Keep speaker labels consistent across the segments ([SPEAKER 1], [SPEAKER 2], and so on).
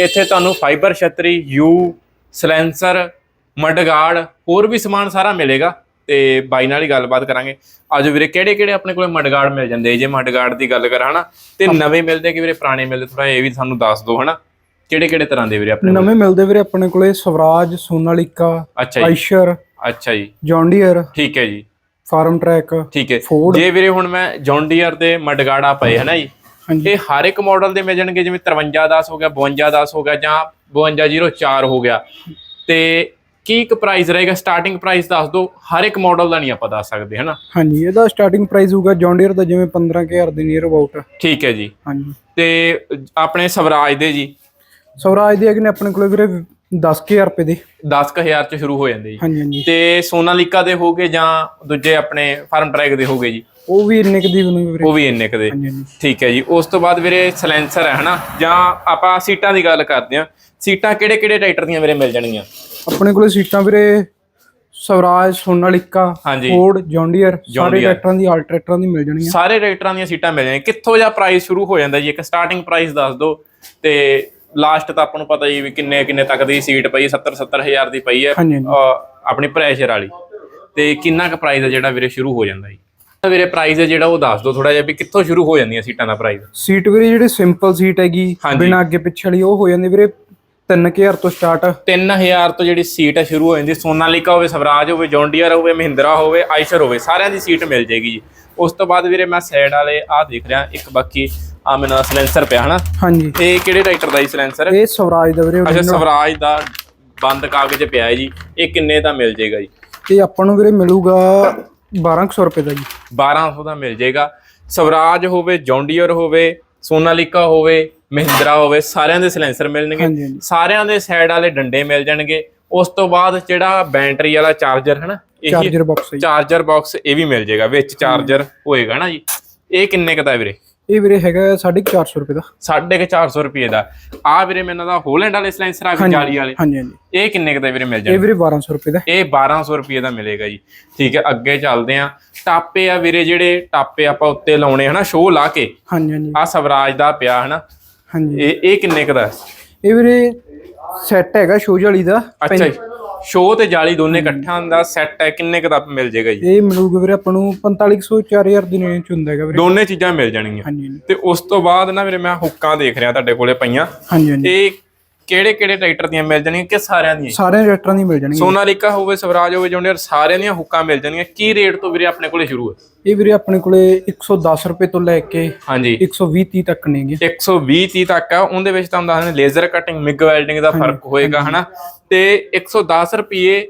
[SPEAKER 1] ਇੱਥੇ ਤੁਹਾਨੂੰ ਫਾਈਬਰ ਛਤਰੀ ਯੂ ਸਲੈਂਸਰ ਮਡਗਾਰਡ ਹੋਰ ਵੀ ਸਮਾਨ ਸਾਰਾ ਮਿਲੇਗਾ ਤੇ ਬਾਈ ਨਾਲ ਹੀ ਗੱਲਬਾਤ ਕਰਾਂਗੇ। ਆਜੋ ਵੀਰੇ ਕਿਹੜੇ ਕਿਹੜੇ ਆਪਣੇ ਕੋਲੇ ਮਡਗਾਰਡ ਮਿਲ ਜਾਂਦੇ? ਜੇ ਮਡਗਾਰਡ ਦੀ ਗੱਲ ਕਰਾਂ ਹਨਾ ਤੇ ਨਵੇਂ ਮਿਲਦੇ ਕਿ ਵੀਰੇ ਪੁਰਾਣੇ ਮਿਲਦੇ? ਥੋੜਾ ਇਹ ਵੀ ਸਾਨੂੰ ਦੱਸ ਦਿਓ ਹਨਾ ਕਿਹੜੇ ਕਿਹੜੇ ਤਰ੍ਹਾਂ ਦੇ ਵੀਰੇ ਆਪਣੇ?
[SPEAKER 2] ਨਵੇਂ ਮਿਲਦੇ ਵੀਰੇ ਆਪਣੇ ਕੋਲੇ ਸਵਰਾਜ ਸੋਨਾਲੀਕਾ ਆਈਸ਼ਰ
[SPEAKER 1] ਅੱਛਾ ਜੀ।
[SPEAKER 2] ਜੌਂਡੀਅਰ
[SPEAKER 1] ਠੀਕ ਹੈ ਜੀ।
[SPEAKER 2] ਫਾਰਮ ਟਰੈਕ
[SPEAKER 1] ਠੀਕ ਹੈ। ਜੇ ਵੀਰੇ ਹੁਣ ਮੈਂ ਜੌਂਡੀਅਰ ਦੇ ਮਡਗਾੜਾ ਪਏ ਹਨਾ ਜੀ ਇਹ ਹਰ ਇੱਕ ਮਾਡਲ ਦੇ ਮਿਲ ਜਾਣਗੇ ਜਿਵੇਂ 5310 ਹੋ ਗਿਆ 5210 ਹੋ ਗਿਆ ਜਾਂ 5204 ਹੋ ਗਿਆ। ਤੇ ਕੀ ਇੱਕ ਪ੍ਰਾਈਸ ਰਹੇਗਾ? ਸਟਾਰਟਿੰਗ ਪ੍ਰਾਈਸ ਦੱਸ ਦਿਓ। ਹਰ ਇੱਕ ਮਾਡਲ ਦਾ ਨਹੀਂ ਆਪਾਂ ਦੱਸ ਸਕਦੇ ਹਨਾ?
[SPEAKER 2] ਹਾਂਜੀ ਇਹਦਾ ਸਟਾਰਟਿੰਗ ਪ੍ਰਾਈਸ ਹੋਊਗਾ ਜੌਂਡੀਅਰ ਦਾ ਜਿਵੇਂ 15000 ਦੇ ਨੀਅਰ ਅਬਾਊਟ
[SPEAKER 1] ਠੀਕ ਹੈ ਜੀ।
[SPEAKER 2] ਹਾਂਜੀ।
[SPEAKER 1] ਤੇ ਆਪਣੇ ਸਵਰਾਜ ਦੇ ਜੀ।
[SPEAKER 2] ਸਵਰਾਜ ਦੇ ਅਗਨੇ ਆਪਣੇ ਕੋਲੇ ਵੀਰੇ 10000 ਰੁਪਏ ਦੇ।
[SPEAKER 1] 10000 ਚ ਸ਼ੁਰੂ ਹੋ ਜਾਂਦੇ ਜੀ।
[SPEAKER 2] ਹਾਂਜੀ ਹਾਂਜੀ।
[SPEAKER 1] ਤੇ ਸੋਨਾਲੀਕਾ ਦੇ ਹੋਗੇ ਜਾਂ ਦੂਜੇ ਆਪਣੇ ਫਾਰਮ ਟਰੈਕ ਦੇ ਹੋਗੇ ਜੀ?
[SPEAKER 2] ਉਹ ਵੀ ਇੰਨੇ ਕੁ ਦੀ ਬਣੂਗੀ ਵੀਰੇ।
[SPEAKER 1] ਉਹ ਵੀ ਇੰਨੇ ਕੁ ਦੇ।
[SPEAKER 2] ਹਾਂਜੀ ਹਾਂਜੀ।
[SPEAKER 1] ਠੀਕ ਹੈ ਜੀ। ਉਸ ਤੋਂ ਬਾਅਦ ਵੀਰੇ ਸਲੈਂਸਰ ਹੈ ਹਨਾ? ਜਾਂ ਆਪਾਂ ਸੀਟਾਂ ਦੀ ਗੱਲ ਕਰਦੇ ਹਾਂ। ਸੀਟਾਂ ਕਿਹੜੇ ਕਿਹੜੇ ਟਰੈਕਟਰ ਦੀਆਂ ਵੀਰੇ ਮਿਲ ਜਾਣਗੀਆਂ?
[SPEAKER 2] ਆਪਣੇ ਕੋਲੇ ਸੀਟਾਂ ਵੀਰੇ ਸਵਰਾਜ ਸੋਨਾਲੀਕਾ
[SPEAKER 1] ਹਾਂਜੀ।
[SPEAKER 2] ਫੋਰਡ ਜੌਂਡੀਅਰ ਸਾਰੇ
[SPEAKER 1] Deere।
[SPEAKER 2] ਟਰੈਕਟਰਾਂ ਦੀ ਆਲ ਟਰੈਕਟਰਾਂ ਦੀ ਮਿਲ ਜਾਣਗੀਆਂ।
[SPEAKER 1] ਸਾਰੇ ਟਰੈਕਟਰਾਂ ਦੀਆਂ ਸੀਟਾਂ ਮਿਲ ਜਾਣਗੀਆਂ। ਕਿੱਥੋਂ ਜਾਂ ਪ੍ਰਾਈਸ ਸ਼ੁਰੂ ਹੋ ਜਾਂਦਾ ਜੀ? ਇੱਕ ਸਟਾਰਟਿੰਗ ਪ੍ਰਾਈਸ ਦੱਸ ਦਿਓ। ਤੇ ਲਾਸਟ ਤਾਂ ਆਪਾਂ ਨੂੰ ਪਤਾ ਜੀ ਵੀ ਕਿੰਨੇ ਕਿੰਨੇ ਤੱਕ ਦੀ ਸੀਟ ਪਈ 70 70000 ਦੀ ਪਈ ਹੈ ਆਪਣੀ ਪ੍ਰੈਸ਼ਰ ਵਾਲੀ। ਤੇ ਕਿੰਨਾ ਕੁ ਪ੍ਰਾਈਸ ਹੈ ਜਿਹੜਾ ਵੀਰੇ ਸ਼ੁਰੂ ਹੋ ਜਾਂਦਾ ਜੀ? ਵੀਰੇ ਪ੍ਰਾਈਸ ਹੈ ਜਿਹੜਾ ਉਹ ਦੱਸ ਦਿਓ ਥੋੜਾ ਜਿਹਾ ਵੀ ਕਿੱਥੋਂ ਸ਼ੁਰੂ ਹੋ ਜਾਂਦੀਆਂ ਸੀਟਾਂ ਦਾ ਪ੍ਰਾਈਸ
[SPEAKER 2] ਸੀਟ ਵੀਰੇ ਜਿਹੜੀ ਸਿੰਪਲ ਸੀਟ ਹੈਗੀ। ਬਿਨਾਂ ਅੱਗੇ ਪਿੱਛੇ ਵਾਲੀ ਉਹ ਹੋ ਜਾਂਦੀ ਵੀਰੇ 3000 ਤੋਂ ਸਟਾਰਟ
[SPEAKER 1] 3000 ਤੋਂ ਜਿਹੜੀ ਸੀਟ ਹੈ ਸ਼ੁਰੂ ਹੋ ਜਾਂਦੀ ਸੋਨਾਲੀਕਾ ਹੋਵੇ ਸਵਰਾਜ ਹੋਵੇ ਜੌਂਡੀਅਰ ਹੋਵੇ ਮਹਿੰਦਰਾ ਹੋਵੇ ਆਈਸ਼ਰ ਹੋਵੇ ਸਾਰਿਆਂ ਦੀ ਸੀਟ ਮਿਲ ਜੇਗੀ ਜੀ। ਉਸ ਤੋਂ ਬਾਅਦ ਵੀਰੇ ਮੈਂ ਸਾਈਡ ਵਾਲੇ ਆਹ ਦੇਖ ਰਿਹਾ ਇੱਕ ਬਾਕੀ ਆ ਮੈਨੂੰ ਸਲੈਂਸਰ ਪਿਆ ਹਨਾ?
[SPEAKER 2] ਹਾਂਜੀ।
[SPEAKER 1] ਇਹ ਕਿਹੜੇ ਟਰੈਕਟਰ ਦਾ ਜੀ ਸਲੈਂਸਰ
[SPEAKER 2] ਇਹ ਸਵਰਾਜ ਦਾ ਵੀਰੇ
[SPEAKER 1] ਅੱਛਾ। ਸਵਰਾਜ ਦਾ ਬੰਦ ਕਾਗਜ਼ ਪਿਆ ਹੈ ਜੀ। ਇਹ ਕਿੰਨੇ ਦਾ ਮਿਲ ਜੇਗਾ ਜੀ?
[SPEAKER 2] ਇਹ ਆਪਾਂ ਨੂੰ ਵੀਰੇ ਮਿਲੂਗਾ 1200 ਰੁਪਏ ਦਾ ਜੀ।
[SPEAKER 1] 1200 ਦਾ ਮਿਲ ਜੇਗਾ ਸਵਰਾਜ ਹੋਵੇ ਜੌਂਡੀਅਰ ਹੋਵੇ ਸੋਨਾਲੀਕਾ ਹੋਵੇ ਮਹਿੰਦਰਾ ਹੋਵੇ ਸਾਰਿਆਂ ਦੇ ਸਿਲੈਂਸਰ ਮਿਲਣਗੇ। ਸਾਰਿਆਂ ਦੇ ਸਾਈਡ ਵਾਲੇ ਡੰਡੇ ਮਿਲ ਜਾਣਗੇ। ਉਸ ਤੋਂ ਬਾਅਦ ਜਿਹੜਾ ਬੈਟਰੀ ਵਾਲਾ ਚਾਰਜਰ ਹੈ ਨਾ ਇਹੀ
[SPEAKER 2] ਚਾਰਜਰ ਬਾਕਸ।
[SPEAKER 1] ਚਾਰਜਰ ਬਾਕਸ ਇਹ ਵੀ ਮਿਲ ਜੇਗਾ ਵਿੱਚ ਚਾਰਜਰ ਹੋਏਗਾ ਨਾ ਜੀ। ਇਹ ਕਿੰਨੇ ਕੁ ਦਾ ਵੀਰੇ?
[SPEAKER 2] ਇਹ ਵੀਰੇ ਹੈਗਾ 450 ਰੁਪਏ ਦਾ।
[SPEAKER 1] 450 ਰੁਪਏ ਦਾ। ਆ ਵੀਰੇ ਮੈਨੂੰ ਦਾ ਹੋਲੈਂਡ ਵਾਲੇ ਸਿਲੈਂਸਰ ਆ ਗਏ ਜਾਲੀ ਵਾਲੇ।
[SPEAKER 2] ਹਾਂਜੀ ਹਾਂਜੀ।
[SPEAKER 1] ਇਹ ਕਿੰਨੇ ਕੁ ਦਾ ਵੀਰੇ ਮਿਲ
[SPEAKER 2] ਇਹ
[SPEAKER 1] ਜਾਣਗੇ?
[SPEAKER 2] ਵੀਰੇ 1200 ਰੁਪਏ ਦਾ।
[SPEAKER 1] ਇਹ 1200 ਰੁਪਏ ਦਾ ਮਿਲੇਗਾ ਜੀ। ਠੀਕ ਹੈ ਅੱਗੇ ਚੱਲਦੇ ਆ ਟਾਪੇ ਆ ਵੀਰੇ ਜਿਹੜੇ ਟਾਪੇ ਆਪਾਂ ਉੱਤੇ ਲਾਉਣੇ ਹਨਾ ਸ਼ੋਅ ਲਾ ਕੇ।
[SPEAKER 2] ਹਾਂਜੀ ਹਾਂਜੀ।
[SPEAKER 1] ਆ ਸਵਰਾਜ ਦਾ ਪਿਆ ਹਨਾ।
[SPEAKER 2] ਹਾਂਜੀ।
[SPEAKER 1] ਇਹ ਇਹ ਕਿੰਨੇ ਕੁ ਦਾ?
[SPEAKER 2] ਇਹ ਵੀਰੇ ਸੈੱਟ ਹੈਗਾ ਸ਼ੋਜ ਵਾਲੀ ਦਾ।
[SPEAKER 1] ਅੱਛਾ ਜੀ। ਸ਼ੋਅ ਤੇ ਜਾਲੀ ਦੋਨੇ ਇਕੱਠਿਆਂ ਦਾ ਸੈੱਟ ਹੈ ਕਿੰਨੇ ਕੁ ਦਾ ਮਿਲ ਜੇਗਾ ਜੀ?
[SPEAKER 2] ਇਹ ਮਿਲੂਗਾ ਵੀਰੇ ਆਪਾਂ ਨੂੰ 4500 4000 ਦੀ ਰੇਂਜ ਚ ਹੁੰਦਾ ਹੈਗਾ ਵੀਰੇ।
[SPEAKER 1] ਦੋਨੇ ਚੀਜ਼ਾਂ ਮਿਲ ਜਾਣਗੀਆਂ।
[SPEAKER 2] ਹਾਂਜੀ ਹਾਂਜੀ।
[SPEAKER 1] ਤੇ ਉਸ ਤੋਂ ਬਾਅਦ ਨਾ ਵੀਰੇ ਮੈਂ ਹੁੱਕਾਂ ਦੇਖ ਰਿਹਾ ਤੁਹਾਡੇ ਕੋਲੇ ਪਈਆਂ।
[SPEAKER 2] ਹਾਂਜੀ ਹਾਂਜੀ।
[SPEAKER 1] ਇਹ ਕਿਹੜੇ ਕਿਹੜੇ ਟਰੈਕਟਰ ਦੀਆਂ ਮਿਲ ਜਾਣਗੀਆਂ ਕਿ ਸਾਰਿਆਂ ਦੀਆਂ?
[SPEAKER 2] ਸਾਰੇ ਰੇਟਰਾਂ ਦੀ ਮਿਲ ਜਾਣਗੇ
[SPEAKER 1] ਸੋਨਾਲੀਕਾ ਹੋਵੇ ਸਵਰਾਜ ਹੋਵੇ ਜੌਂਡੀਅਰ ਸਾਰਿਆਂ ਦੀਆਂ ਹੁੱਕਾਂ ਮਿਲ ਜਾਣਗੀਆਂ। ਕੀ ਰੇਟ ਤੋਂ ਵੀਰੇ ਆਪਣੇ ਕੋਲੇ ਸ਼ੁਰੂ ਹੈ?
[SPEAKER 2] ਇਹ ਵੀਰੇ ਆਪਣੇ ਕੋਲੇ 110 ਰੁਪਏ ਤੋਂ ਲੈ ਕੇ
[SPEAKER 1] ਹਾਂਜੀ।
[SPEAKER 2] 120 30 ਤੱਕ ਨੇਗੇ
[SPEAKER 1] 120 30 ਤੱਕ ਆ। ਉਹਦੇ ਵਿੱਚ ਤੁਹਾਨੂੰ ਦੱਸਦੇ ਲੇਜ਼ਰ ਕਟਿੰਗ ਮਿਗ ਵੈਲਡਿੰਗ ਦਾ ਫ਼ਰਕ ਹੋਏਗਾ ਹਨਾ? ਤੇ 110 ਰੁਪਏ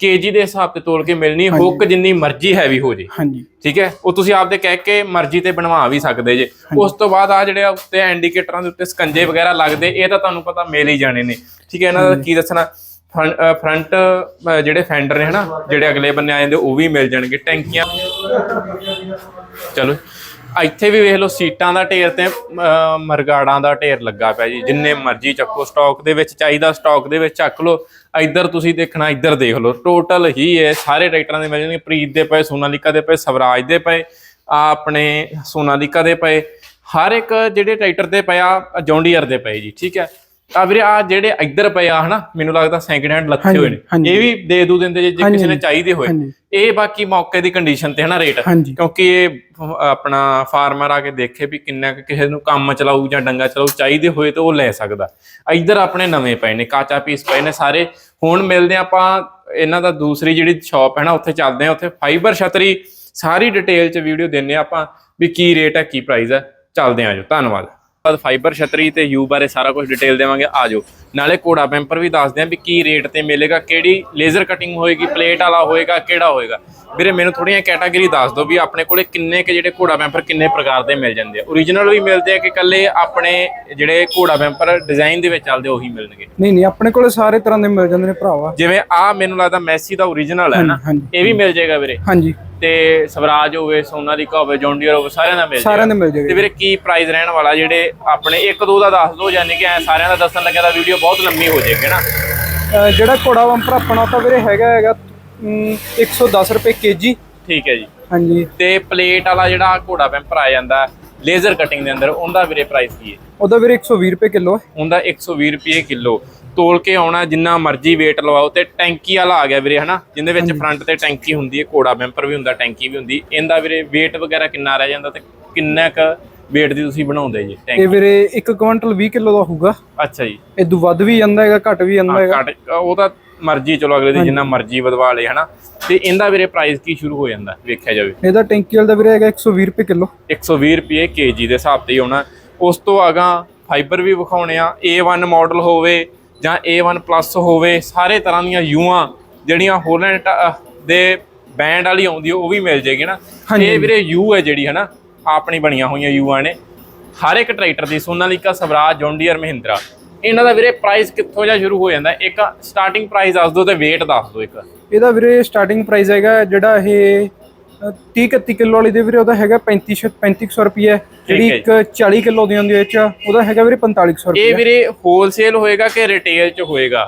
[SPEAKER 1] ਕੇਜੀ ਦੇ ਹਿਸਾਬ ਤੇ ਤੋਲ ਕੇ ਮਿਲਣੀ ਹੁੱਕ ਜਿੰਨੀ ਮਰਜ਼ੀ ਹੈਵੀ ਹੋ ਜੇ।
[SPEAKER 2] ਹਾਂਜੀ।
[SPEAKER 1] ਠੀਕ ਹੈ? ਉਹ ਤੁਸੀਂ ਆਪਦੇ ਕਹਿ ਕੇ ਮਰਜ਼ੀ ਤੇ ਬਣਵਾ ਵੀ ਸਕਦੇ ਜੇ। ਉਸ ਤੋਂ ਬਾਅਦ ਆ ਜਿਹੜੇ ਉੱਤੇ ਇੰਡੀਕੇਟਰਾਂ ਦੇ ਉੱਤੇ ਸਕੰਜੇ ਵਗੈਰਾ ਲੱਗਦੇ ਇਹ ਤਾਂ ਤੁਹਾਨੂੰ ਪਤਾ ਮਿਲ ਹੀ ਜਾਣੇ ਨੇ। ਠੀਕ ਹੈ? ਇਹਨਾਂ ਦਾ ਕੀ ਦੱਸਣਾ? ਫਰੰਟ ਜਿਹੜੇ ਫੈਂਡਰ ਨੇ ਹਨਾ ਜਿਹੜੇ ਅਗਲੇ ਬੰਨੇ ਆ ਜਾਂਦੇ ਉਹ ਵੀ ਮਿਲ ਜਾਣਗੇ। ਟੈਂਕੀਆਂ। ਚਲੋ। ਇੱਥੇ ਵੀ ਵੇਖ ਲਓ ਸੀਟਾਂ ਦਾ ਢੇਰ ਤੇ ਮਰਗਾੜਾਂ ਦਾ ਢੇਰ ਲੱਗਾ ਪਿਆ ਜੀ। ਜਿੰਨੇ ਮਰਜ਼ੀ ਚੱਕੋ ਸਟਾਕ ਦੇ ਵਿੱਚ ਚਾਹੀਦਾ ਸਟਾਕ ਦੇ ਵਿੱਚ ਚੱਕ ਲਓ। ਇੱਧਰ ਤੁਸੀਂ ਦੇਖਣਾ, ਇੱਧਰ ਦੇਖ ਲਓ। ਟੋਟਲ ਹੀ ਹੈ ਸਾਰੇ ਟਰੈਕਟਰਾਂ ਦੇ ਮਿਲ ਜਾਣਗੇ। ਪ੍ਰੀਤ ਦੇ ਪਏ, ਸੋਨਾਲੀਕਾ ਦੇ ਪਏ, ਸਵਰਾਜ ਦੇ ਪਏ ਆ ਆਪਣੇ ਸੋਨਾਲੀਕਾ ਦੇ ਪਏ। ਹਰ ਇੱਕ ਜਿਹੜੇ ਟਰੈਕਟਰ ਦੇ ਪਿਆ, ਜੌਂਡੀਅਰ ਦੇ ਪਏ ਜੀ, ਠੀਕ ਹੈ। ਤਾਂ ਵੀਰੇ ਆ ਜਿਹੜੇ ਇੱਧਰ ਪਏ ਆ ਹਨਾ ਮੈਨੂੰ ਲੱਗਦਾ ਸੈਕਿੰਡ ਹੈਂਡ ਲੱਥੇ ਹੋਏ ਨੇ। ਇਹ ਵੀ ਦੇ ਦੂ ਦਿੰਦੇ ਜੇ ਕਿਸੇ ਨੇ ਚਾਹੀਦੇ ਹੋਏ। ਇਹ ਬਾਕੀ ਮੌਕੇ ਦੀ ਕੰਡੀਸ਼ਨ ਤੇ ਹਨਾ ਰੇਟ ਕਿਉਂਕਿ ਇਹ ਆਪਣਾ ਫਾਰਮਰ ਆ ਕੇ ਦੇਖੇ ਵੀ ਕਿੰਨਾ ਕਿਸੇ ਨੂੰ ਕੰਮ ਚਲਾਊ ਜਾਂ ਡੰਗਾ ਚਲਾਊ ਚਾਹੀਦੇ ਹੋਏ ਤਾਂ ਉਹ ਲੈ ਸਕਦਾ। ਇੱਧਰ ਆਪਣੇ ਨਵੇਂ ਪਏ ਨੇ ਕਾਚਾ ਪੀਸ ਪਏ ਨੇ ਸਾਰੇ। ਹੁਣ ਮਿਲਦੇ ਆਪਾਂ ਇਹਨਾਂ ਦਾ ਦੂਸਰੀ ਜਿਹੜੀ ਸ਼ਾਪ ਹੈ ਨਾ ਉੱਥੇ ਚੱਲਦੇ ਆ ਉੱਥੇ ਫਾਈਬਰ ਛਤਰੀ ਸਾਰੀ ਡਿਟੇਲ ਚ ਵੀਡੀਓ ਦਿੰਨੇ ਆ ਆਪਾਂ ਵੀ ਕੀ ਰੇਟ ਹੈ ਕੀ ਪ੍ਰਾਈਸ ਹੈ। ਚੱਲਦੇ ਆ ਜੋ ਧੰਨਵਾਦ। ਬਾਅਦ ਫਾਈਬਰ ਛਤਰੀ ਤੇ ਯੂ ਬਾਰੇ ਸਾਰਾ ਕੁਝ ਡਿਟੇਲ ਦੇਵਾਂਗੇ ਆ ਜਾਓ। ਨਾਲੇ ਕੋੜਾ ਪੈਂਪਰ ਵੀ ਦੱਸਦੇ ਆ ਵੀ ਕੀ ਰੇਟ ਤੇ ਮਿਲੇਗਾ ਕਿਹੜੀ ਲੇਜ਼ਰ ਕਟਿੰਗ ਹੋਏਗੀ ਪਲੇਟ ਵਾਲਾ ਹੋਏਗਾ ਕਿਹੜਾ ਹੋਏਗਾ। ਵੀਰੇ ਮੈਨੂੰ ਥੋੜੀਆਂ ਕੈਟਾਗਰੀ ਦੱਸ ਦਿਓ ਵੀ ਆਪਣੇ ਕੋਲੇ ਕਿੰਨੇ ਕੁ ਜਿਹੜੇ ਘੋੜਾ ਪੈਂਪਰ ਕਿੰਨੇ ਪ੍ਰਕਾਰ ਦੇ ਮਿਲ ਜਾਂਦੇ ਆ। ਓਰੀਜਨਲ ਵੀ ਮਿਲਦੇ ਆ ਕਿ ਇਕੱਲੇ ਆਪਣੇ ਜਿਹੜੇ ਘੋੜਾ ਪੈਂਪਰ ਡਿਜ਼ਾਈਨ ਦੇ ਵਿੱਚ ਚੱਲਦੇ ਉਹੀ ਮਿਲਣਗੇ।
[SPEAKER 2] ਨਹੀਂ ਨਹੀਂ ਆਪਣੇ ਕੋਲੇ ਸਾਰੇ ਤਰ੍ਹਾਂ ਦੇ ਮਿਲ ਜਾਂਦੇ ਨੇ ਭਰਾਵਾ।
[SPEAKER 1] ਜਿਵੇਂ ਆ ਮੈਨੂੰ ਲੱਗਦਾ ਮੈਸੀ ਦਾ ਓਰੀਜਨਲ ਹੈ ਨਾ ਇਹ ਵੀ ਮਿਲ ਜਾਏਗਾ ਵੀਰੇ।
[SPEAKER 2] ਹਾਂਜੀ।
[SPEAKER 1] ਤੇ ਸਵਰਾਜ ਹੋਵੇ ਸੋਨਾਲੀਕਾ ਹੋਵੇ ਜੌਂਡੀਅਰ ਹੋਵੇ ਸਾਰਿਆਂ ਦਾ ਮਿਲ
[SPEAKER 2] ਸਾਰਿਆਂ
[SPEAKER 1] ਜਾਏਗਾ
[SPEAKER 2] ਦੇ ਮਿਲ
[SPEAKER 1] ਤੇ
[SPEAKER 2] ਜਾਏਗਾ
[SPEAKER 1] ਵੀਰੇ ਕੀ ਪ੍ਰਾਈਸ ਰਹਿਣ ਵਾਲਾ ਜਿਹੜੇ ਆਪਣੇ ਇੱਕ ਦੋ ਦਾ ਦੱਸ ਦਿਓ ਯਾਨੀ ਕਿ ਐ ਸਾਰਿਆਂ ਦਾ ਦੱਸਣ ਲੱਗਿਆ ਤਾਂ ਵੀਡੀਓ ਬਹੁਤ ਲੰਮੀ ਹੋ ਜਾਏਗੀ ਨਾ
[SPEAKER 2] ਜਿਹੜਾ ਘੋੜਾ ਬੰਪਰ ਆਪਣਾ ਤਾਂ ਵੀਰੇ ਹੈਗਾ ਹੈਗਾ ਅਮ, 110 ਰੁਪਏ ਕੇਜੀ
[SPEAKER 1] ਠੀਕ ਹੈ ਜੀ।
[SPEAKER 2] ਹਾਂਜੀ।
[SPEAKER 1] ਤੇ ਪਲੇਟ ਵਾਲਾ ਜਿਹੜਾ ਘੋੜਾ ਪੈਂਪਰ ਆ ਜਾਂਦਾ ਲੇਜ਼ਰ ਕਟਿੰਗ ਦੇ ਅੰਦਰ ਉਹਦਾ ਵੀਰੇ ਪ੍ਰਾਈਸ ਕੀ ਹੈ?
[SPEAKER 2] ਉਹਦਾ ਵੀਰੇ 120 ਰੁਪਏ ਕਿਲੋ ਹੈ।
[SPEAKER 1] ਉਹਦਾ 120 ਰੁਪਏ ਕਿਲੋ। ਤੋਲ ਕੇ ਆਉਣਾ ਜਿੰਨਾ ਮਰਜ਼ੀ weight ਲਵਾਓ ਤੇ ਟੈਂਕੀ ਵਾਲਾ ਆ ਗਿਆ ਵੀਰੇ ਹਨਾ? ਜਿੰਦੇ ਵਿੱਚ ਫਰੰਟ ਤੇ ਟੈਂਕੀ ਹੁੰਦੀ ਹੈ ਕੋੜਾ ਬੈਂਪਰ ਵੀ ਹੁੰਦਾ ਟੈਂਕੀ ਵੀ ਹੁੰਦੀ। ਇਹਦਾ ਵੀਰੇ weight ਵਗੈਰਾ ਕਿੰਨਾ ਰਹਿ ਜਾਂਦਾ ਤੇ ਕਿੰਨਾ ਕ weight ਦੀ ਤੁਸੀਂ ਬਣਾਉਂਦੇ ਜੀ
[SPEAKER 2] ਇਹ
[SPEAKER 1] ਟੈਂਕੀ
[SPEAKER 2] ਵੀਰੇ 1 ਕੁਇੰਟਲ 20 ਕਿਲੋ ਦਾ ਹੋਊਗਾ।
[SPEAKER 1] ਅੱਛਾ ਜੀ।
[SPEAKER 2] ਇਦੋਂ ਵੱਧ ਵੀ ਜਾਂਦਾ ਹੈਗਾ ਘੱਟ ਵੀ ਜਾਂਦਾ ਹੈਗਾ।
[SPEAKER 1] ਘੱਟ ਉਹ ਤਾਂ ਮਰਜ਼ੀ ਚਲੋ ਅਗਲੇ ਦੀ ਜਿੰਨਾ ਮਰਜ਼ੀ ਵਧਵਾ ਲੇ ਹਨਾ? ਤੇ ਇਹਦਾ ਵੀਰੇ ਪ੍ਰਾਈਸ ਕੀ ਸ਼ੁਰੂ ਹੋ ਜਾਂਦਾ ਵੇਖਿਆ ਜਾਵੇ।
[SPEAKER 2] ਇਹਦਾ ਟੈਂਕੀ ਵਾਲਾ ਦਾ ਵੀਰੇ ਹੈਗਾ 120 ਰੁਪਏ ਕਿਲੋ।
[SPEAKER 1] 120 ਰੁਪਏ ਕੇਜੀ ਦੇ ਹਿਸਾਬ ਤੇ ਹੀ ਆਉਣਾ ਉਸ ਤੋਂ ਅਗਾ ਫਾਈਬਰ ਵੀ ਵਿਖਾਉਣੇ ਆ A1 ਮਾਡਲ ਹੋਵੇ ਜਾਂ A1 ਪਲੱਸ ਹੋਵੇ ਸਾਰੇ ਤਰ੍ਹਾਂ ਦੀਆਂ ਯੂਆਂ ਜਿਹੜੀਆਂ ਹੋਲੈਂਡ ਦੇ ਬੈਂਡ ਵਾਲੀ ਆਉਂਦੀ ਉਹ ਵੀ ਮਿਲ ਜੇਗੀ ਨਾ। ਇਹ ਵੀਰੇ ਯੂ ਹੈ ਜਿਹੜੀ ਹਨਾ? ਆਪਣੀ ਬਣੀਆਂ ਹੋਈਆਂ ਯੂਆਂ ਨੇ। ਹਰ ਇੱਕ ਟਰੈਕਟਰ ਦੀ ਸੋਨਾਲੀਕਾ ਸਵਰਾਜ ਜੌਂਡੀਅਰ ਮਹਿੰਦਰਾ। ਇਹਨਾਂ ਦਾ ਵੀਰੇ ਪ੍ਰਾਈਸ ਕਿੱਥੋਂ ਜਾਂ ਸ਼ੁਰੂ ਹੋ ਜਾਂਦਾ? ਇੱਕ ਸਟਾਰਟਿੰਗ ਪ੍ਰਾਈਸ ਦੱਸ ਦਿਓ ਤੇ weight ਦੱਸ ਦਿਓ ਇੱਕ।
[SPEAKER 2] ਇਹਦਾ ਵੀਰੇ ਸਟਾਰਟਿੰਗ ਪ੍ਰਾਈਸ ਹੈਗਾ ਜਿਹੜਾ ਇਹ 30 31 ਕਿਲੋ ਵਾਲੀ ਦੇ ਵੀਰੇ ਉਹਦਾ ਹੈਗਾ 35 3500 ਰੁਪਏ ਜਿਹੜੀ ਇੱਕ 40 ਕਿਲੋ ਦੀ ਹੁੰਦੀ ਹੈ ਇਹ ਚ ਉਹਦਾ ਹੈਗਾ ਵੀਰੇ 4500
[SPEAKER 1] ਇਹ
[SPEAKER 2] ਰੁਪਏ
[SPEAKER 1] ਵੀਰੇ ਹੋਲਸੇਲ ਹੋਏਗਾ ਕਿ ਰਿਟੇਲ ਚ ਹੋਏਗਾ?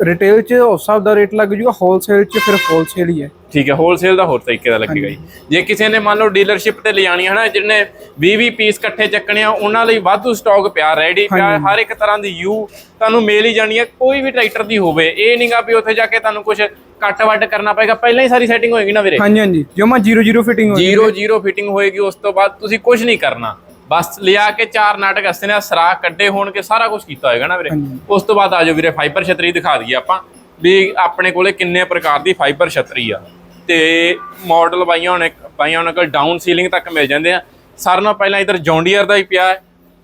[SPEAKER 2] ਰਿਟੇਲ ਚ ਉਸ ਹਿਸਾਬ ਦਾ ਰੇਟ ਲੱਗ ਜੂਗਾ ਹੋਲਸੇਲ ਚ ਫਿਰ ਹੋਲਸੇਲ ਹੀ ਹੈ।
[SPEAKER 1] ਠੀਕ ਹੈ ਹੋਲਸੇਲ ਦਾ ਹੋਰ ਤਰੀਕੇ ਦਾ ਲੱਗੇਗਾ ਜੀ। ਜੇ ਕਿਸੇ ਨੇ ਮੰਨ ਲਓ ਡੀਲਰਸ਼ਿਪ ਤੇ ਲਿਜਾਣੀ ਹੈ ਨਾ ਜਿਹਨੇ 20 20 ਪੀਸ ਇਕੱਠੇ ਚੱਕਣੇ ਆ ਉਹਨਾਂ ਲਈ ਵਾਧੂ ਸਟਾਕ ਪਿਆ ਰੈਡੀ ਪਿਆ। ਹਰ ਇੱਕ ਤਰ੍ਹਾਂ ਦੀ ਯੂ ਤੁਹਾਨੂੰ ਮਿਲ ਹੀ ਜਾਣੀ ਹੈ ਕੋਈ ਵੀ ਟਰੈਕਟਰ ਦੀ ਹੋਵੇ। ਇਹ ਨਹੀਂਗਾ ਵੀ ਉੱਥੇ ਜਾ ਕੇ ਤੁਹਾਨੂੰ ਕੁਝ ਕੱਟ ਵੱਟ ਕਰਨਾ ਪਏਗਾ ਪਹਿਲਾਂ ਹੀ ਸਾਰੀ ਸੈਟਿੰਗ ਹੋਏਗੀ ਨਾ ਵੀਰੇ।
[SPEAKER 2] ਹਾਂਜੀ ਹਾਂਜੀ। ਜਮਾ 00 ਫਿਟਿੰਗ
[SPEAKER 1] ਜ਼ੀਰੋ ਜ਼ੀਰੋ ਫਿਟਿੰਗ ਹੋਏਗੀ ਉਸ ਤੋਂ ਬਾਅਦ ਤੁਸੀਂ ਕੁਝ ਨਹੀਂ ਕਰਨਾ। ਬਸ ਲਿਆ ਕੇ ਚਾਰ ਨਾਟਕ ਹਸਤੇ ਨੇ ਸਰਾਖ ਕੱਢੇ ਹੋਣਗੇ ਸਾਰਾ ਕੁਝ ਕੀਤਾ ਹੋਏਗਾ ਨਾ ਵੀਰੇ। ਉਸ ਤੋਂ ਬਾਅਦ ਆਜੋ ਵੀਰੇ ਫਾਈਬਰ ਛਤਰੀ ਦਿਖਾ ਦਈਏ ਆਪਾਂ ਵੀ ਆਪਣੇ ਕੋਲੇ ਕਿੰਨੇ ਪ੍ਰਕਾਰ ਦੀ ਫਾਈਬਰ ਛਤਰੀ ਆ। ਤੇ ਮਾਡਲ ਬਾਈਆਂ ਹੁਣ ਬਾਈਆਂ ਉਹਨਾਂ ਕੋਲ ਡਾਊਨ ਸੀਲਿੰਗ ਤੱਕ ਮਿਲ ਜਾਂਦੇ ਆ। ਸਾਰਿਆਂ ਨਾਲੋਂ ਪਹਿਲਾਂ ਇਧਰ ਜੌਂਡੀਅਰ ਦਾ ਹੀ ਪਿਆ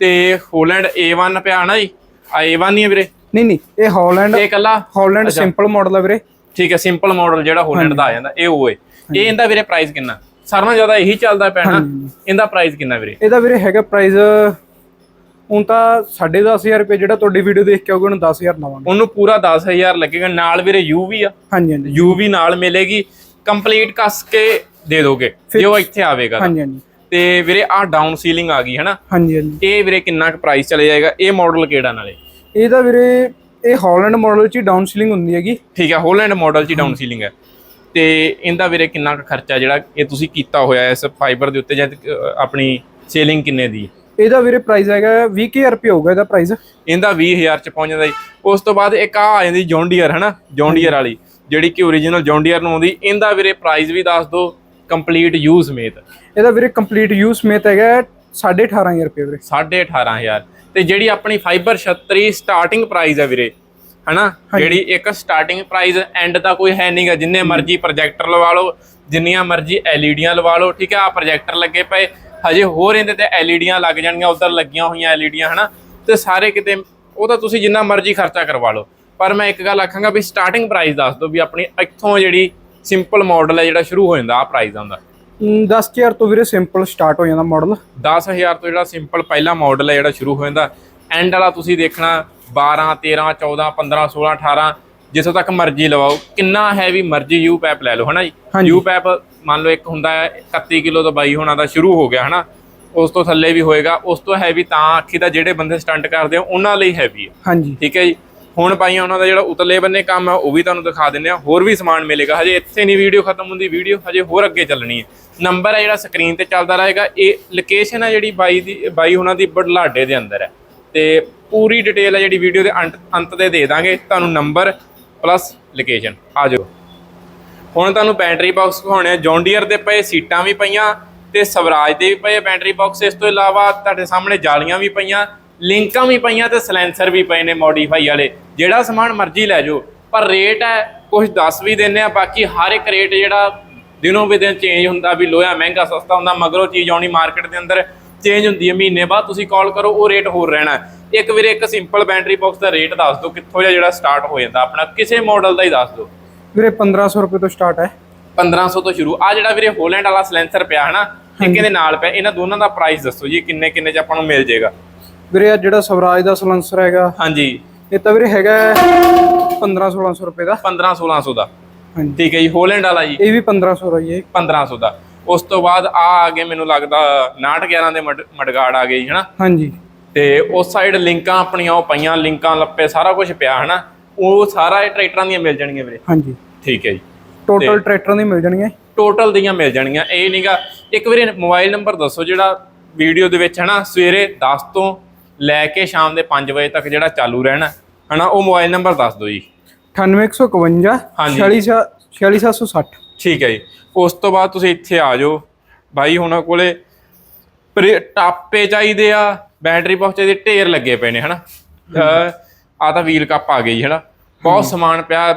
[SPEAKER 1] ਤੇ ਹੋਲੈਂਡ A1 ਪਿਆ ਨਾ ਜੀ? ਆ A1 ਹੀ ਵੀਰੇ?
[SPEAKER 2] ਨਹੀਂ ਨਹੀਂ ਇਹ ਹਾਲੈਂਡ
[SPEAKER 1] ਇਹ ਇਕੱਲਾ?
[SPEAKER 2] ਹਾਲੈਂਡ ਸਿੰਪਲ ਮਾਡਲ ਹੈ ਵੀਰੇ।
[SPEAKER 1] ਠੀਕ ਹੈ ਸਿੰਪਲ ਮਾਡਲ ਜਿਹੜਾ ਹੋਲੈਂਡ ਦਾ ਆ ਜਾਂਦਾ ਇਹ ਉਹ ਹੈ। ਇਹ ਇਹਦਾ ਵੀਰੇ ਪ੍ਰਾਈਸ ਕਿੰਨਾ? ਸਾਰਿਆਂ ਨਾਲੋਂ ਜ਼ਿਆਦਾ ਇਹੀ ਚੱਲਦਾ ਪੈਣਾ ਇਹਦਾ ਪ੍ਰਾਈਸ ਕਿੰਨਾ ਵੀਰੇ?
[SPEAKER 2] ਇਹਦਾ ਵੀਰੇ ਹੈਗਾ ਪ੍ਰਾਈਸ ਹੁਣ ਤਾਂ 10500 ਰੁਪਏ ਜਿਹੜਾ ਤੁਹਾਡੀ ਵੀਡੀਓ ਦੇਖ ਕੇ ਆਊਗਾ ਉਹਨੂੰ 10000 ਲਵਾਂਗੇ
[SPEAKER 1] ਉਹਨੂੰ ਪੂਰਾ 10000 ਲੱਗੇਗਾ ਨਾਲ ਵੀਰੇ ਯੂ ਵੀ ਆ।
[SPEAKER 2] ਹਾਂਜੀ ਹਾਂਜੀ।
[SPEAKER 1] ਯੂ ਵੀ ਨਾਲ ਮਿਲੇਗੀ ਕੰਪਲੀਟ ਕੱਸ ਕੇ ਦੇ ਦੋਗੇ ਜੇ ਉਹ ਇੱਥੇ ਆਵੇਗਾ ਤਾਂ।
[SPEAKER 2] ਹਾਂਜੀ ਹਾਂਜੀ।
[SPEAKER 1] ਤੇ ਵੀਰੇ ਆ ਡਾਊਨ ਸੀਲਿੰਗ ਆ ਗਈ ਹੈ ਨਾ
[SPEAKER 2] ਹਾਂਜੀ ਹਾਂਜੀ।
[SPEAKER 1] ਇਹ ਵੀਰੇ ਕਿੰਨਾ ਕੁ ਪ੍ਰਾਈਸ ਚਲੇ ਜਾਏਗਾ? ਇਹ ਮਾਡਲ ਕਿਹੜਾ ਨਾਲੇ?
[SPEAKER 2] ਇਹਦਾ ਵੀਰੇ ਇਹ ਹਾਲੈਂਡ ਮਾਡਲ ਚ ਡਾਊਨ ਸੀਲਿੰਗ ਹੁੰਦੀ ਹੈਗੀ।
[SPEAKER 1] ਠੀਕ ਹੈ ਹੋਲੈਂਡ ਮਾਡਲ 'ਚ ਡਾਊਨ ਸੀਲਿੰਗ ਹੈ ਤੇ ਇਹਦਾ ਵੀਰੇ ਕਿੰਨਾ ਕੁ ਖਰਚਾ ਜਿਹੜਾ ਇਹ ਤੁਸੀਂ ਕੀਤਾ ਹੋਇਆ ਇਸ ਫਾਈਬਰ ਦੇ ਉੱਤੇ ਜਾਂ ਆਪਣੀ ਸੇਲਿੰਗ ਕਿੰਨੇ ਦੀ?
[SPEAKER 2] ਇਹਦਾ ਵੀਰੇ ਪ੍ਰਾਈਸ ਹੈਗਾ 20000 ਰੁਪਏ ਹੋਊਗਾ ਇਹਦਾ ਪ੍ਰਾਈਸ
[SPEAKER 1] ਇਹਦਾ 20000 ਚ ਪਹੁੰਚ ਜਾਂਦਾ ਜੀ। ਉਸ ਤੋਂ ਬਾਅਦ ਇੱਕ ਆ ਆ ਜਾਂਦੀ ਜੌਂਡੀਅਰ ਹਨਾ? ਜੌਂਡੀਅਰ ਵਾਲੀ ਜਿਹੜੀ ਕਿ ਓਰੀਜਨਲ ਜੌਂਡੀਅਰ ਨੂੰ ਆਉਂਦੀ। ਇਹਦਾ ਵੀਰੇ ਪ੍ਰਾਈਸ ਵੀ ਦੱਸ ਦਿਓ ਕੰਪਲੀਟ ਯੂਜ਼ ਸਮੇਤ
[SPEAKER 2] ਇਹਦਾ ਵੀਰੇ ਕੰਪਲੀਟ ਯੂਜ਼ ਸਮੇਤ ਹੈਗਾ 18500 ਰੁਪਏ ਵੀਰੇ।
[SPEAKER 1] 18500 ਤੇ ਜਿਹੜੀ ਆਪਣੀ ਫਾਈਬਰ 36 ਸਟਾਰਟਿੰਗ ਪ੍ਰਾਈਸ ਹੈ ਵੀਰੇ ਹਨਾ? ਜਿਹੜੀ ਇੱਕ ਸਟਾਰਟਿੰਗ ਪ੍ਰਾਈਸ ਐਂਡ ਦਾ ਕੋਈ ਹੈ ਨਹੀਂਗਾ ਜਿੰਨੇ ਮਰਜ਼ੀ ਪ੍ਰੋਜੈਕਟਰ ਲਵਾ ਲਓ ਜਿੰਨੀਆਂ ਮਰਜ਼ੀ ਐਲਈਡੀਆਂ ਲਵਾ ਲਓ ਠੀਕ ਹੈ? ਆ ਪ੍ਰੋਜੈਕਟਰ ਲੱਗੇ ਪਏ। ਹਜੇ ਹੋਰ ਇਹਦੇ ਤੇ ਐਲਈਡੀਆਂ ਲੱਗ ਜਾਣਗੀਆਂ ਉਧਰ ਲੱਗੀਆਂ ਹੋਈਆਂ ਐਲਈਡੀਆਂ ਹਨਾ? ਤੇ ਸਾਰੇ ਕਿਤੇ ਉਹ ਤਾਂ ਤੁਸੀਂ ਜਿੰਨਾ ਮਰਜ਼ੀ ਖਰਚਾ ਕਰਵਾ ਲਓ। ਪਰ ਮੈਂ ਇੱਕ ਗੱਲ ਆਖਾਂਗਾ ਵੀ ਸਟਾਰਟਿੰਗ ਪ੍ਰਾਈਸ ਦੱਸ ਦਿਓ ਵੀ ਆਪਣੀ ਇੱਥੋਂ ਜਿਹੜੀ ਸਿੰਪਲ ਮਾਡਲ ਹੈ ਜਿਹੜਾ ਸ਼ੁਰੂ ਹੋ ਜਾਂਦਾ ਆ ਪ੍ਰਾਈਸ ਆਉਂਦਾ।
[SPEAKER 2] ਹਮ, 10000 ਤੋਂ ਵੀਰੇ ਸਿੰਪਲ ਸਟਾਰਟ ਹੋ ਜਾਂਦਾ ਮਾਡਲ
[SPEAKER 1] 10000 ਤੋਂ ਜਿਹੜਾ ਸਿੰਪਲ ਪਹਿਲਾ ਮਾਡਲ ਹੈ ਜਿਹੜਾ ਸ਼ੁਰੂ ਹੋ ਜਾਂਦਾ। ਐਂਡ ਵਾਲਾ ਤੁਸੀਂ ਦੇਖਣਾ 12 13 14 15 16 18 ਜਿੱਥੋਂ ਤੱਕ ਮਰਜ਼ੀ ਲਵਾਓ ਕਿੰਨਾ ਹੈਵੀ ਮਰਜ਼ੀ ਯੂ ਪੈਪ ਲੈ ਲਓ ਹਨਾ ਜੀ। ਯੂ ਪੈਪ ਮੰਨ ਲਓ ਇੱਕ ਹੁੰਦਾ ਹੈ 31 ਕਿਲੋ ਤੋਂ ਬਾਈ ਹੋਣਾ ਦਾ ਸ਼ੁਰੂ ਹੋ ਗਿਆ ਹਨਾ? ਉਸ ਤੋਂ ਥੱਲੇ ਵੀ ਹੋਏਗਾ ਉਸ ਤੋਂ ਹੈਵੀ ਤਾਂ ਆਖੀ ਦਾ ਜਿਹੜੇ ਬੰਦੇ ਸਟੰਟ ਕਰਦੇ ਆ ਉਹਨਾਂ ਲਈ ਹੈਵੀ ਹੈ
[SPEAKER 2] ਹਾਂਜੀ।
[SPEAKER 1] ਠੀਕ ਹੈ ਜੀ? ਹੁਣ ਪਾਈਆਂ ਉਹਨਾਂ ਦਾ ਜਿਹੜਾ ਉਤਲੇ ਬੰਨੇ ਕੰਮ ਹੈ ਉਹ ਵੀ ਤੁਹਾਨੂੰ ਦਿਖਾ ਦਿੰਦੇ ਆ ਹੋਰ ਵੀ ਸਮਾਨ ਮਿਲੇਗਾ। ਹਜੇ ਇੱਥੇ ਨਹੀਂ ਵੀਡੀਓ ਖਤਮ ਹੁੰਦੀ ਵੀਡੀਓ ਹਜੇ ਹੋਰ ਅੱਗੇ ਚੱਲਣੀ ਹੈ। ਨੰਬਰ ਹੈ ਜਿਹੜਾ ਸਕਰੀਨ ਤੇ ਚੱਲਦਾ ਰਹੇਗਾ ਇਹ ਲੋਕੇਸ਼ਨ ਹੈ ਜਿਹੜੀ ਬਾਈ ਦੀ ਬਾਈ ਉਹਨਾਂ ਦੀ ਬੜਲਾਡੇ ਦੇ ਅੰਦਰ ਹੈ। ਤੇ ਪੂਰੀ ਡਿਟੇਲ ਹੈ ਜਿਹੜੀ ਵੀਡੀਓ ਦੇ ਅੰਤ ਅੰਤ ਤੇ ਦੇ ਦਾਂਗੇ। ਤੁਹਾਨੂੰ ਨੰਬਰ ਪਲੱਸ ਲੋਕੇਸ਼ਨ। ਆ ਜਾਓ। ਹੁਣ ਤੁਹਾਨੂੰ ਬੈਟਰੀ ਬਾਕਸ ਦਿਖਾਉਣੇ ਆ। ਜੌਂਡੀਅਰ ਦੇ ਪਏ ਸੀਟਾਂ ਵੀ ਪਈਆਂ ਤੇ ਸਵਰਾਜ ਦੇ ਵੀ ਪਏ ਬੈਟਰੀ ਬਾਕਸ। ਇਸ ਤੋਂ ਇਲਾਵਾ ਤੁਹਾਡੇ ਸਾਹਮਣੇ ਜਾਲੀਆਂ ਵੀ ਪਈਆਂ, ਲਿੰਕਾਂ ਵੀ ਪਈਆਂ ਤੇ ਸਲੈਂਸਰ ਵੀ ਪਏ ਨੇ ਮੋਡੀਫਾਈ ਵਾਲੇ। ਜਿਹੜਾ ਸਮਾਨ ਮਰਜ਼ੀ ਲੈ ਜਾਓ, ਪਰ ਰੇਟ ਹੈ ਕੁਝ ਦੱਸ ਵੀ ਦਿੰਨੇ ਆ। ਬਾਕੀ ਹਰ ਇੱਕ ਰੇਟ ਜਿਹੜਾ ਦਿਨੋਂ ਵੀ ਦਿਨ ਚੇਂਜ ਹੁੰਦਾ ਵੀ ਲੋਹਾ ਮਹਿੰਗਾ, ਸਸਤਾ ਹੁੰਦਾ, ਮਗਰੋਂ ਚੀਜ਼ ਆਉਣੀ ਮਾਰਕੀਟ ਦੇ ਅੰਦਰ ਚੇਂਜ ਹੁੰਦੀ ਹੈ। ਮਹੀਨੇ ਬਾਅਦ ਤੁਸੀਂ ਕਾਲ ਕਰੋ, ਉਹ ਰੇਟ ਹੋਰ ਰਹਿਣਾ ਹੈ। ਇੱਕ ਵੀਰੇ ਇੱਕ ਸਿੰਪਲ ਬੈਟਰੀ ਬਾਕਸ ਦਾ ਰੇਟ ਦੱਸ ਦਿਓ ਕਿੱਥੋਂ ਜਿਹਾ ਜਿਹੜਾ ਸਟਾਰਟ ਹੋ ਜਾਂਦਾ ਆਪਣਾ ਕਿਸੇ ਮਾਡਲ ਦਾ ਹੀ ਦੱਸ ਦਿਓ।
[SPEAKER 2] ਵੀਰੇ 1500 ਰੁਪਏ ਤੋਂ ਸਟਾਰਟ ਹੈ।
[SPEAKER 1] 1500 ਤੋਂ ਸ਼ੁਰੂ। ਆ ਜਿਹੜਾ ਵੀਰੇ ਹੋਲੈਂਡ ਵਾਲਾ ਸਲੈਂਸਰ ਪਿਆ ਹਨਾ ਇੱਕ ਇਹਦੇ ਨਾਲ ਪਿਆ? ਇਹਨਾਂ ਦੋਨਾਂ ਦਾ ਪ੍ਰਾਈਸ ਦੱਸੋ ਜੀ ਕਿੰਨੇ ਕਿੰਨੇ ਚ ਆਪਾਂ ਨੂੰ ਮਿਲ ਜਾਏਗਾ।
[SPEAKER 2] ਵੀਰੇ ਆ ਜਿਹੜਾ ਸਵਰਾਜ ਦਾ ਸਲੈਂਸਰ ਹੈਗਾ
[SPEAKER 1] ਹਾਂਜੀ।
[SPEAKER 2] ਇਹ ਤਾਂ ਵੀਰੇ ਹੈਗਾ 15 1600 ਰੁਪਏ ਦਾ।
[SPEAKER 1] 15 1600 ਦਾ।
[SPEAKER 2] ਹਾਂਜੀ।
[SPEAKER 1] ਠੀਕ ਹੈ ਜੀ ਹੋਲੈਂਡ ਵਾਲਾ ਜੀ।
[SPEAKER 2] ਇਹ ਵੀ 1500 ਦਾ ਹੀ ਹੈ।
[SPEAKER 1] 1500 ਦਾ। ਉਸ ਤੋਂ ਬਾਅਦ ਆ ਆ ਗਏ ਮੈਨੂੰ ਲੱਗਦਾ 911 ਦੇ ਮਡ- ਮਡਗਾੜ ਆ ਗਏ ਜੀ ਹਨਾ?
[SPEAKER 2] ਹਾਂਜੀ।
[SPEAKER 1] ਤੇ ਉਸ ਸਾਈਡ ਲਿੰਕਾਂ ਆਪਣੀਆਂ ਉਹ ਪਈਆਂ ਲਿੰਕਾਂ ਲੱਪੇ ਸਾਰਾ ਕੁਝ ਪਿਆ ਹਨਾ? ਉਹ ਸਾਰਾ ਇਹ ਟਰੈਕਟਰਾਂ ਦੀਆਂ ਮਿਲ ਜਾਣਗੀਆਂ ਵੀਰੇ।
[SPEAKER 2] ਹਾਂਜੀ।
[SPEAKER 1] ਠੀਕ ਹੈ ਜੀ।
[SPEAKER 2] ਟੋਟਲ ਟਰੈਕਟਰਾਂ ਦੀ ਮਿਲ ਜਾਣਗੀਆਂ
[SPEAKER 1] ਟੋਟਲ ਦੀਆਂ ਮਿਲ ਜਾਣਗੀਆਂ। ਇਹ ਨਹੀਂਗਾ ਇੱਕ ਵੀਰੇ ਮੋਬਾਈਲ ਨੰਬਰ ਦੱਸੋ ਜਿਹੜਾ ਵੀਡੀਓ ਦੇ ਵਿੱਚ ਹਨਾ? ਸਵੇਰੇ 10 ਤੋਂ ਲੈ ਕੇ ਸ਼ਾਮ ਦੇ 5 ਵਜੇ ਤੱਕ ਜਿਹੜਾ ਚਾਲੂ ਰਹਿਣਾ ਹਨਾ? ਉਹ ਮੋਬਾਈਲ ਨੰਬਰ ਦੱਸ ਦਿਓ ਜੀ।
[SPEAKER 2] 98151
[SPEAKER 1] ਹਾਂਜੀ।
[SPEAKER 2] 46760
[SPEAKER 1] ਠੀਕ ਹੈ ਜੀ। ਉਸ ਤੋਂ ਬਾਅਦ ਤੁਸੀਂ ਇੱਥੇ ਆ ਜਾਓ। ਬਾਈ ਹੁਣਾਂ ਕੋਲੇ ਟਾਪੇ ਚਾਹੀਦੇ ਆ ਬੈਟਰੀ ਬਾਕਸ ਦੇ ਢੇਰ ਲੱਗੇ ਪਏ ਨੇ ਹਨਾ? ਆ ਤਾਂ ਵੀਲ ਕੱਪ ਆ ਗਈ ਹਨਾ? ਬਹੁਤ ਸਮਾਨ ਪਿਆ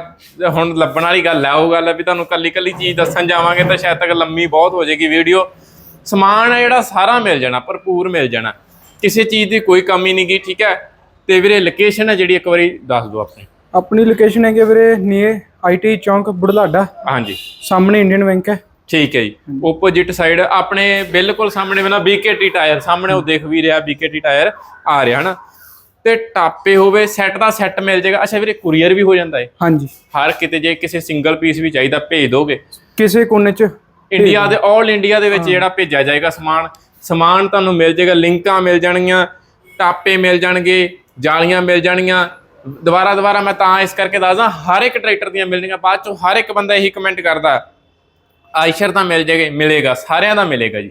[SPEAKER 1] ਹੁਣ ਲੱਭਣ ਵਾਲੀ ਗੱਲ ਹੈ ਉਹ ਗੱਲ ਹੈ ਵੀ ਤੁਹਾਨੂੰ ਕੱਲੀ ਕੱਲੀ ਚੀਜ਼ ਦੱਸਣ ਜਾਵਾਂਗੇ ਤਾਂ ਸ਼ਾਇਦ ਤੱਕ ਲੰਮੀ ਬਹੁਤ ਹੋ ਜਾਏਗੀ ਵੀਡੀਓ। ਸਮਾਨ ਹੈ ਜਿਹੜਾ ਸਾਰਾ ਮਿਲ ਜਾਣਾ ਭਰਪੂਰ ਮਿਲ ਜਾਣਾ। ਕਿਸੇ ਚੀਜ਼ ਦੀ ਕੋਈ ਕਮੀ ਨਹੀਂ ਗੀ ਠੀਕ ਹੈ? ਤੇ ਵੀਰੇ ਲੋਕੇਸ਼ਨ ਹੈ ਜਿਹੜੀ ਇੱਕ ਵਾਰੀ ਦੱਸ ਦਿਓ ਆਪਣੀ।
[SPEAKER 2] ਆਪਣੀ ਲੋਕੇਸ਼ਨ ਹੈਗੀ ਵੀਰੇ ਨੀਏ ਆਈਟੀ ਚੌਂਕ ਬੁਢਲਾਡਾ।
[SPEAKER 1] ਹਾਂਜੀ।
[SPEAKER 2] ਸਾਹਮਣੇ ਇੰਡੀਅਨ ਬੈਂਕ ਹੈ।
[SPEAKER 1] ਠੀਕ ਹੈ ਜੀ। ਓਪੋਜਿਟ ਸਾਈਡ ਆਪਣੇ ਬਿਲਕੁਲ ਸਾਹਮਣੇ ਵਾਲਾ BKT ਟਾਇਰ ਸਾਹਮਣੇ ਉਹ ਦਿਖ ਵੀ ਰਿਹਾ BKT ਟਾਇਰ ਆ ਰਿਹਾ ਹਨਾ? ਤੇ ਟਾਪੇ ਹੋਵੇ ਸੈੱਟ ਦਾ ਸੈੱਟ ਮਿਲ ਜਾਏਗਾ ਅੱਛਾ ਵੀਰੇ ਕੁਰੀਅਰ ਵੀ ਹੋ ਜਾਂਦਾ ਹੈ
[SPEAKER 2] ਹਾਂਜੀ।
[SPEAKER 1] ਹਰ ਕਿਤੇ ਜੇ ਕਿਸੇ ਸਿੰਗਲ ਪੀਸ ਵੀ ਚਾਹੀਦਾ ਭੇਜ ਦੋਗੇ।
[SPEAKER 2] ਕਿਸੇ ਕੋਨੇ 'ਚ
[SPEAKER 1] ਇੰਡੀਆ ਦੇ 올 ਇੰਡੀਆ ਦੇ ਵਿੱਚ ਜਿਹੜਾ ਭੇਜਿਆ ਜਾਏਗਾ ਸਮਾਨ ਸਮਾਨ ਤੁਹਾਨੂੰ ਮਿਲ ਜਾਏਗਾ ਲਿੰਕਾਂ ਮਿਲ ਜਾਣਗੀਆਂ ਟਾਪੇ ਮਿਲ ਜਾਣਗੇ ਜਾਲੀਆਂ ਮਿਲ ਜਾਣਗੀਆਂ। ਦੁਬਾਰਾ ਦੁਬਾਰਾ ਮੈਂ ਤਾਂ ਇਸ ਕਰਕੇ ਦੱਸਦਾ ਹਰ ਇੱਕ ਟਰੈਕਟਰ ਦੀਆਂ ਮਿਲਣਗੀਆਂ ਬਾਅਦ ਚੋਂ ਹਰ ਇੱਕ ਬੰਦਾ ਇਹੀ ਕਮੈਂਟ ਕਰਦਾ ਆਇਸ਼ਰ ਤਾਂ ਮਿਲ ਜਾਏਗਾ ਮਿਲੇਗਾ ਸਾਰਿਆਂ ਦਾ ਮਿਲੇਗਾ ਜੀ।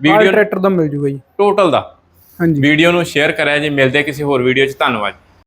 [SPEAKER 1] ਵੀਡੀਓ
[SPEAKER 2] ਟਰੈਕਟਰ ਦਾ ਮਿਲ ਜੂਗਾ ਜੀ।
[SPEAKER 1] ਟੋਟਲ ਦਾ।
[SPEAKER 2] ਹਾਂਜੀ।
[SPEAKER 1] ਵੀਡੀਓ ਨੂੰ ਸ਼ੇਅਰ ਕਰਿਆ ਜੀ ਮਿਲਦੇ ਕਿਸੇ ਹੋਰ ਵੀਡੀਓ 'ਚ। ਧੰਨਵਾਦ।